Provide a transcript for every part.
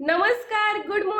नमस्कार.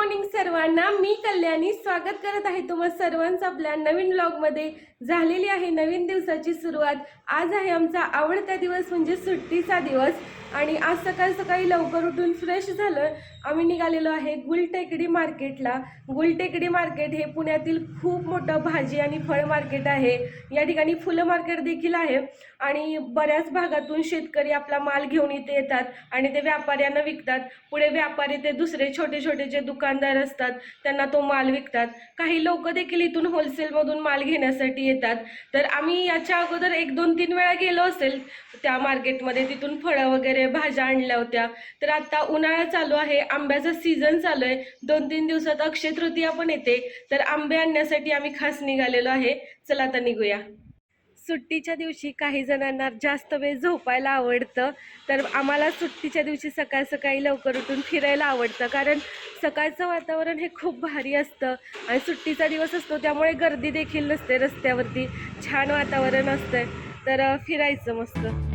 मॉर्निंग सर्वांना मी कल्याणी स्वागत करत आहे. तुम्हा सर्वांचं आपल्या नवीन ब्लॉगमध्ये झालेली आहे नवीन दिवसाची सुरुवात. आज आहे आमचा आवडता दिवस म्हणजे सुट्टीचा दिवस. आणि आज सकाळी सकाळी लवकर उठून फ्रेश झालं. आम्ही निघालेलो आहे गुलटेकडी मार्केटला. गुलटेकडी मार्केट हे पुण्यातील खूप मोठं भाजी आणि फळ मार्केट आहे. या ठिकाणी फुलं मार्केट देखील आहे. आणि बऱ्याच भागातून शेतकरी आपला माल घेऊन इथे येतात आणि ते व्यापाऱ्यांना विकतात. पुढे व्यापारी ते दुसरे छोटे छोटे जे दुकान दुकानदार असतात त्यांना तो माल विकतात. काही लोक देखील इथून होलसेलमधून माल घेण्यासाठी येतात. तर आम्ही याच्या अगोदर एक दोन तीन वेळा गेलो असेल त्या मार्केटमध्ये तिथून फळं वगैरे भाज्या आणल्या होत्या. तर आता उन्हाळा चालू आहे आंब्याचा सीझन चालू आहे. दोन तीन दिवसात अक्षय तृतीया पण येते. तर आंबे आणण्यासाठी आम्ही खास निघालेलो आहे. चला आता निघूया. सुट्टीच्या दिवशी काही जणांना जास्त वेळ झोपायला आवडतं. तर आम्हाला सुट्टीच्या दिवशी सकाळ सकाळी लवकर उठून फिरायला आवडतं. कारण सकाळचं वातावरण हे खूप भारी असतं आणि सुट्टीचा दिवस असतो त्यामुळे गर्दी देखील नसते रस्त्यावरती. छान वातावरण असतं तर फिरायचं मस्त.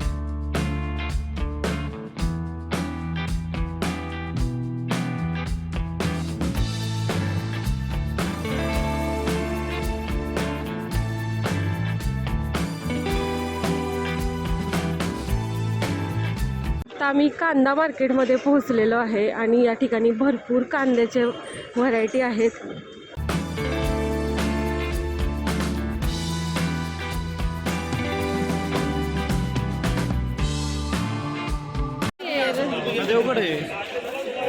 आम्ही कांदा मार्केटमध्ये पोहोचलेलो आहे आणि या ठिकाणी भरपूर कांद्याचे व्हरायटी आहेत. देवगड आहे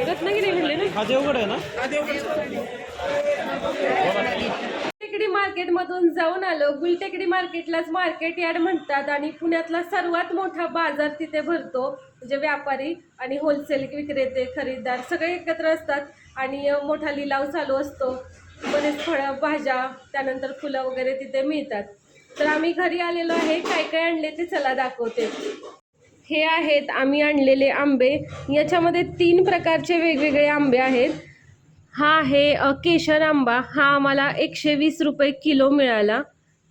रत्नागिरी म्हणले ना? हा देवगड आहे ना? मार्केटमधून जाऊन आलो. गुलटेकडी मार्केटलाच मार्केट यार्ड म्हणतात आणि पुण्यातला सर्वात मोठा बाजार तिथे भरतो म्हणजे व्यापारी आणि होलसेल विक्रेते खरेदीदार सगळे एकत्र असतात आणि मोठा लिलाव चालू असतो. बरेच फळं भाज्या त्यानंतर फुलं वगैरे तिथे मिळतात. तर आम्ही घरी आलेलो आहे. काय काय आणले ते चला दाखवते. हे आहेत आम्ही आणलेले आंबे. याच्यामध्ये तीन प्रकारचे वेगवेगळे आंबे आहेत. हा आहे केशर आंबा हा आम्हाला एकशे वीस रुपये किलो मिळाला.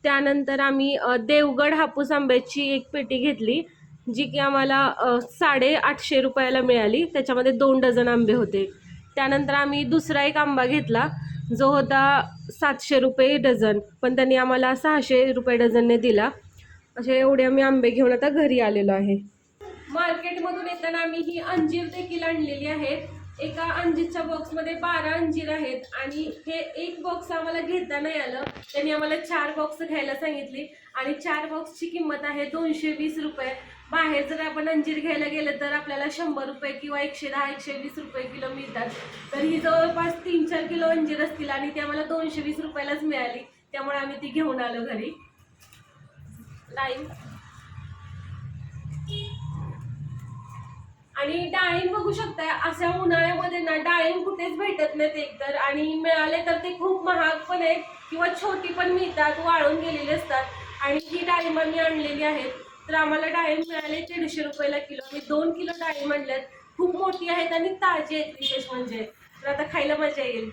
त्यानंतर आम्ही देवगड हापूस आंब्याची एक पेटी घेतली जी की आम्हाला साडे आठशे रुपयाला मिळाली. त्याच्यामध्ये दोन डझन आंबे होते. त्यानंतर आम्ही दुसरा एक आंबा घेतला जो होता सातशे रुपये डझन पण त्यांनी आम्हाला सहाशे रुपये डझनने दिला. असे एवढे आम्ही आंबे घेऊन आता घरी आलेलो आहे. मार्केटमधून येताना आम्ही ही अंजीर देखील आणलेली आहेत एका अंजीरच्या बॉक्समध्ये बारा अंजीर आहेत आणि हे एक बॉक्स आम्हाला घेता नाही आलं. त्यांनी आम्हाला चार बॉक्स घ्यायला सांगितली. आणि चार बॉक्सची किंमत आहे दोनशे वीस रुपये. बाहेर जर आपण अंजीर घ्यायला गेलं तर आपल्याला शंभर रुपये किंवा एकशे दहा एकशे वीस रुपये किलो मिळतात. तर ही जवळपास तीन चार किलो अंजीर असतील आणि ती आम्हाला दोनशे वीस रुपयालाच मिळाली. त्यामुळे आम्ही ती घेऊन आलो घरी. लाईव्ह आणि डाळिंब बघू शकताय अशा उन्हाळ्यामध्ये ना डाळिंब कुठेच भेटत नाहीत एकतर. आणि मिळाले तर ते खूप महाग पण आहेत किंवा छोटी पण मिळतात वाळून गेलेली असतात. आणि ही डाळिंब मी आणलेली आहेत. तर आम्हाला डाळिंब मिळाले दीडशे रुपयाला किलो. मी दोन किलो डाळिंब आणल्यात. खूप मोठी आहेत आणि ताजी आहेत विशेष म्हणजे. तर आता खायला मजा येईल.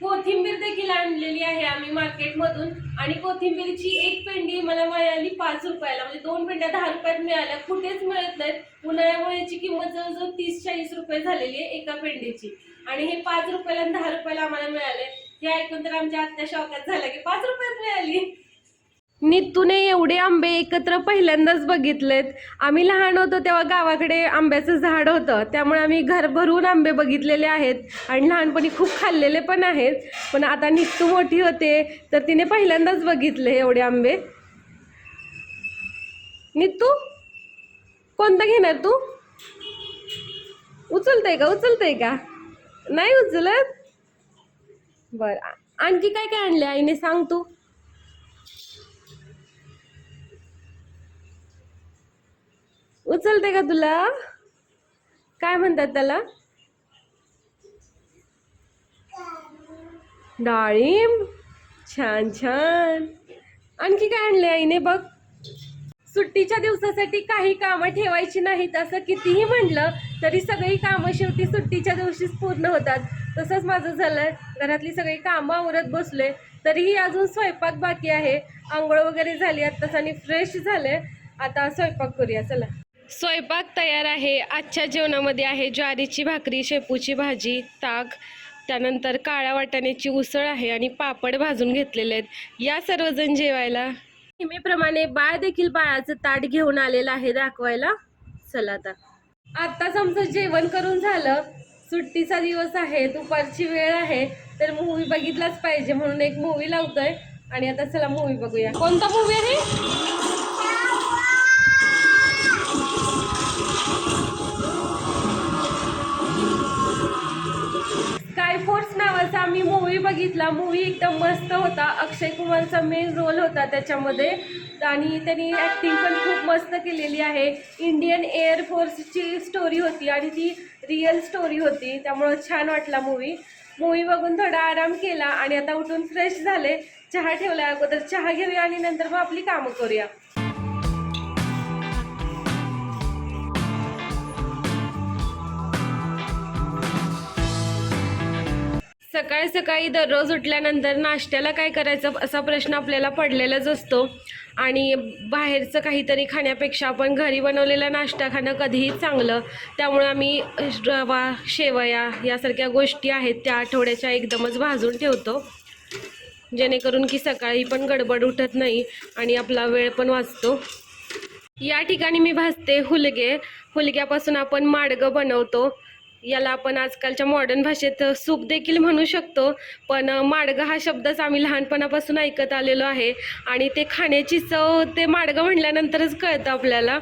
कोथिंबीर देखील आणलेली आहे आम्ही मार्केटमधून. आणि कोथिंबीरची एक पेंडी मला मिळाली पाच रुपयाला. म्हणजे दोन पेंड्या दहा रुपयात मिळाल्या. कुठेच मिळत नाहीत. उन्हाळ्यामुळे याची किंमत जवळजवळ तीस चाळीस रुपये झालेली आहे एका पेंडीची. आणि हे पाच रुपयाला आणि दहा रुपयाला आम्हाला मिळाले. हे ऐकून तर आमच्या आत्या शॉकात झाल्या की पाच रुपयात मिळाली. नितूने एवढे आंबे एकत्र पहिल्यांदाच बघितलेत. आम्ही लहान होतो तेव्हा गावाकडे आंब्याचं झाड होतं. त्यामुळे आम्ही घर भरून आंबे बघितलेले आहेत आणि लहानपणी खूप खाल्लेले पण आहेत. पण आता नितू मोठी होते तर तिने पहिल्यांदाच बघितले एवढे आंबे. नितू कोणता घेणार तू? उचलतंय का? उचलतंय का? नाही उचलत? बर. आणखी काय काय आणले आईने सांग तू. उचलते का तुला? काय म्हणतात त्याला? डाळिंब? छान छान. आणखी काय आणले आईने बघ. सुट्टीच्या दिवसासाठी काही कामं ठेवायची नाहीत असं कितीही म्हटलं तरी सगळी कामं शेवटी सुट्टीच्या दिवशीच पूर्ण होतात. तसंच माझं झालंय. घरातली सगळी कामं आवरत बसले तरीही अजून स्वयंपाक बाकी आहे. आंघोळ वगैरे झाली आत्ताच आणि फ्रेश झाले आता स्वयंपाक करूया चला. स्वयंपाक तयार आहे. आजच्या जेवणामध्ये आहे ज्वारीची भाकरी शेपूची भाजी ताक त्यानंतर काळ्या वाटाण्याची उसळ आहे आणि पापड भाजून घेतलेले आहेत. या सर्वजण जेवायला. नेहमीप्रमाणे बाळ देखील बाळाचं ताट घेऊन आलेलं आहे दाखवायला. चला आता. आत्ताच आमचं जेवण करून झालं. सुट्टीचा दिवस आहे दुपारची वेळ आहे. तर मूवी बघितलाच पाहिजे म्हणून एक मूवी लावतोय. आणि आता चला मूवी बघूया. कोणता मूवी आहे? नावाचा आम्ही मूवी बघितला. मूवी एकदम मस्त होता. अक्षय कुमारचा मेन रोल होता त्याच्यामध्ये. आणि त्यांनी ॲक्टिंग पण खूप मस्त केलेली आहे. इंडियन एअरफोर्सची स्टोरी होती आणि ती रिअल स्टोरी होती. त्यामुळं छान वाटला मूवी मूवी बघून थोडा आराम केला आणि आता उठून फ्रेश झाले. चहा ठेवला अगोदर. चहा घेऊया आणि नंतर मग आपली कामं करूया. सकाळी सकाळी दररोज उठल्यानंतर नाश्त्याला काय करायचं असा प्रश्न आपल्याला पडलेलाच असतो. आणि बाहेरचं काहीतरी खाण्यापेक्षा आपण घरी बनवलेला नाश्ता खाणं कधीही चांगलं. त्यामुळे आम्ही रवा शेवया यासारख्या गोष्टी आहेत त्या आठवड्याच्या एकदमच भाजून ठेवतो. जेणेकरून की सकाळी पण गडबड उठत नाही आणि आपला वेळ पण वाचतो. या ठिकाणी मी भाजते हुलगे. हुलग्यापासून आपण माडगं बनवतो. याला आपण आजकालच्या मॉडर्न भाषेत सूप देखील म्हणू शकतो. पण माडगं हा शब्दच आम्ही लहानपणापासून ऐकत आलेलो आहे. आणि ते खाण्याची चव ते माडगं म्हणल्यानंतरच कळतं आपल्याला.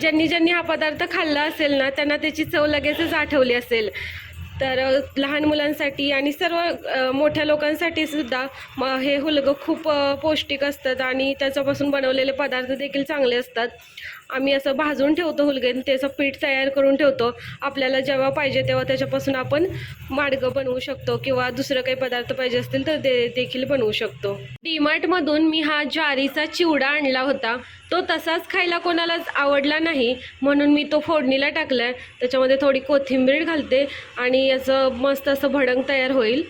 ज्यांनी ज्यांनी हा पदार्थ खाल्ला असेल ना त्यांना त्याची चव लगेचच आठवली असेल. तर लहान मुलांसाठी आणि सर्व मोठ्या लोकांसाठी सुद्धा म हे हुलगं खूप पौष्टिक असतात आणि त्याच्यापासून बनवलेले पदार्थ देखील चांगले असतात. आम्ही असं भाजून ठेवतो हुलगेन त्याचं पीठ तयार करून ठेवतो. आपल्याला जेव्हा पाहिजे तेव्हा त्याच्यापासून आपण माडगं बनवू शकतो किंवा दुसरं काही पदार्थ पाहिजे असतील तर ते देखील बनवू शकतो. डीमार्टमधून मी हा ज्वारीचा चिवडा आणला होता. तो तसाच खायला कोणालाच आवडला नाही. म्हणून मी तो फोडणीला टाकला आहे त्याच्यामध्ये थोडी कोथिंबीर घालते आणि याचं मस्त असं भडंग तयार होईल.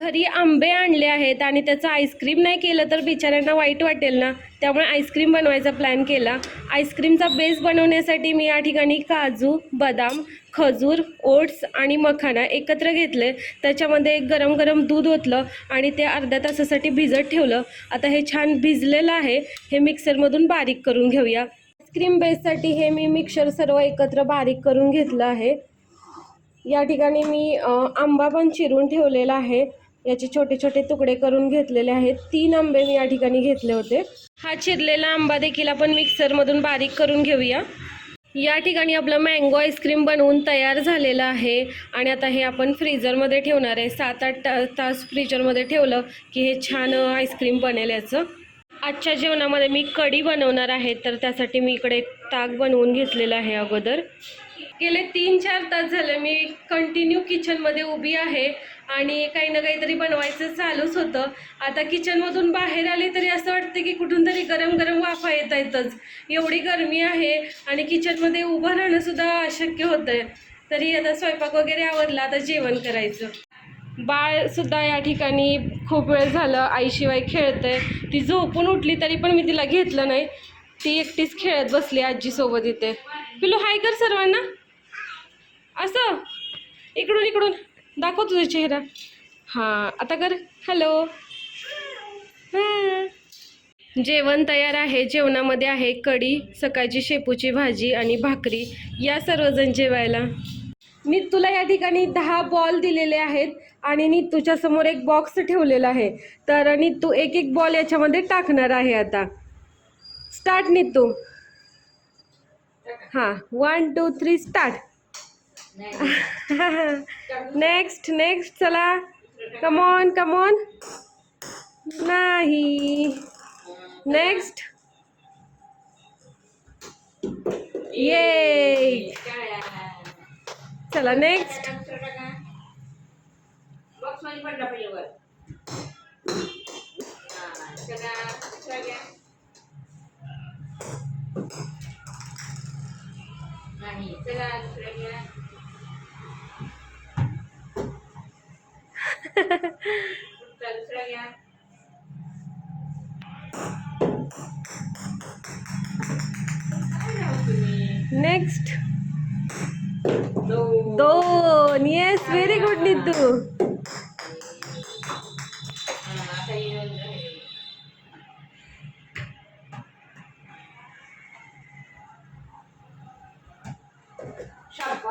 घरी आंबे आणले आहेत आणि त्याचं आईस्क्रीम नाही केलं तर बिचाऱ्यांना वाईट वाटेल ना. त्यामुळे आईस्क्रीम बनवायचा प्लॅन केला. आईस्क्रीमचा बेस बनवण्यासाठी मी या ठिकाणी काजू बदाम खजूर ओट्स आणि मखाना एकत्र घेतले. त्याच्यामध्ये एक गरम गरम दूध ओतलं आणि ते अर्ध्या तासासाठी भिजत ठेवलं. आता हे छान भिजलेलं आहे. हे मिक्सरमधून बारीक करून घेऊया. आईस्क्रीम बेससाठी हे मी मिक्सर सर्व एकत्र बारीक करून घेतलं आहे. या ठिकाणी मी आंबा पण चिरून ठेवलेला आहे. याचे छोटे छोटे तुकडे करून घेतलेले आहेत. तीन आंबे मी या ठिकाणी घेतले होते. हा चिरलेला आंबा देखील आपण मिक्सरमधून बारीक करून घेऊया. या ठिकाणी आपलं मँगो आईस्क्रीम बनवून तयार झालेलं आहे. आणि आता हे आपण फ्रीजरमध्ये ठेवणार आहे. सात आठ तास फ्रीजरमध्ये ठेवलं की हे छान आईस्क्रीम बनेल याचं. आजच्या जेवणामध्ये मी कढी बनवणार आहे. तर त्यासाठी मी इकडे ताक बनवून घेतलेलं आहे अगोदर. गेले तीन चार तास झाले मी कंटिन्यू किचनमध्ये उभी आहे आणि काही ना काहीतरी बनवायचं चालूच होतं. आता किचनमधून बाहेर आले तरी असं वाटतं की कुठून तरी गरम गरम वाफा येत आहेतच. एवढी गरमी आहे आणि किचनमध्ये उभं राहणंसुद्धा अशक्य होतं आहे तरी आता स्वयंपाक वगैरे आवरला आता जेवण करायचं. बाळसुद्धा या ठिकाणी खूप वेळ झालं आईशिवाय खेळतंय. ती झोपून उठली तरी पण मी तिला घेतलं नाही. ती एकटीच खेळत बसली आजीसोबत इथे. पिलू हाय कर सर्वांना. असं. इकडून इकडून. दाखव तुझा चेहरा. हां आता कर. हॅलो हां जेवण तयार आहे. जेवणामध्ये आहे कढी सकाळची शेपूची भाजी आणि भाकरी. या सर्वजण जेवायला. मी तुला या ठिकाणी दहा बॉल दिलेले आहेत आणि नीतूच्या समोर एक बॉक्स ठेवलेला आहे. तर नित्तू एक एक बॉल याच्यामध्ये टाकणार आहे आता. स्टार्ट नीतू. हां one two three start next next चला. कमॉन कमॉन नाही. नेक्स्ट ये चला नेक्स्ट नेक्स्ट दोन. येस व्हेरी गुड नितू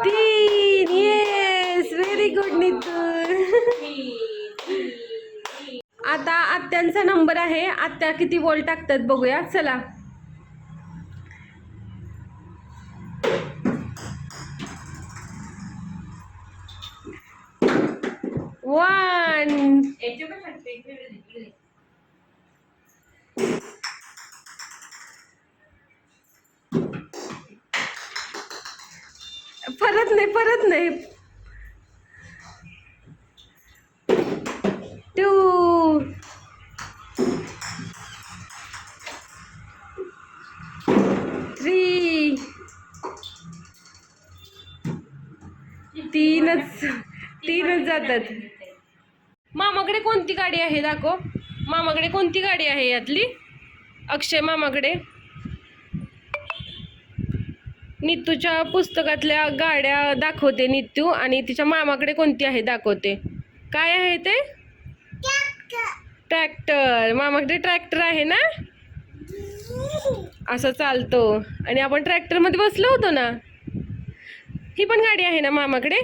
तीन. येस व्हेरी गुड नितू तीन, आता आत्यांचा नंबर आहे. आत्या किती बोल टाकतात बघूया. चला. वन परत नाही परत नाही. तीनच तीनच जातात. मामाकडे कोणती गाडी आहे? दाखव. मामाकडे कोणती गाडी आहे यातली? अक्षय मामाकडे. नितूच्या पुस्तकातल्या गाड्या दाखवते नितू आणि तिच्या मामाकडे कोणती आहे दाखवते. काय आहे ते? ट्रॅक्टर. मामाकडे ट्रॅक्टर आहे ना? असं चालतो. आणि आपण ट्रॅक्टरमध्ये बसलो होतो ना? ही पण गाडी आहे ना मामाकडे?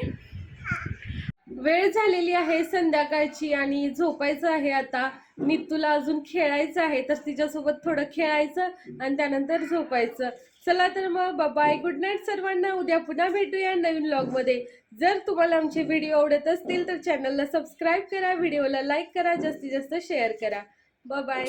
वेळ झालेली आहे संध्याकाळची आणि झोपायचं आहे आता. नितूला अजून खेळायचं आहे तर तिच्यासोबत थोडं खेळायचं आणि त्यानंतर झोपायचं. चला तर मग बाय गुड नाईट सर्वांना. उद्या पुन्हा भेटूया नवीन ब्लॉगमध्ये जर तुम्हाला आमचे व्हिडिओ आवडत असतील तर चॅनलला सबस्क्राईब करा व्हिडिओला लाईक करा जास्तीत जास्त शेअर करा. बाय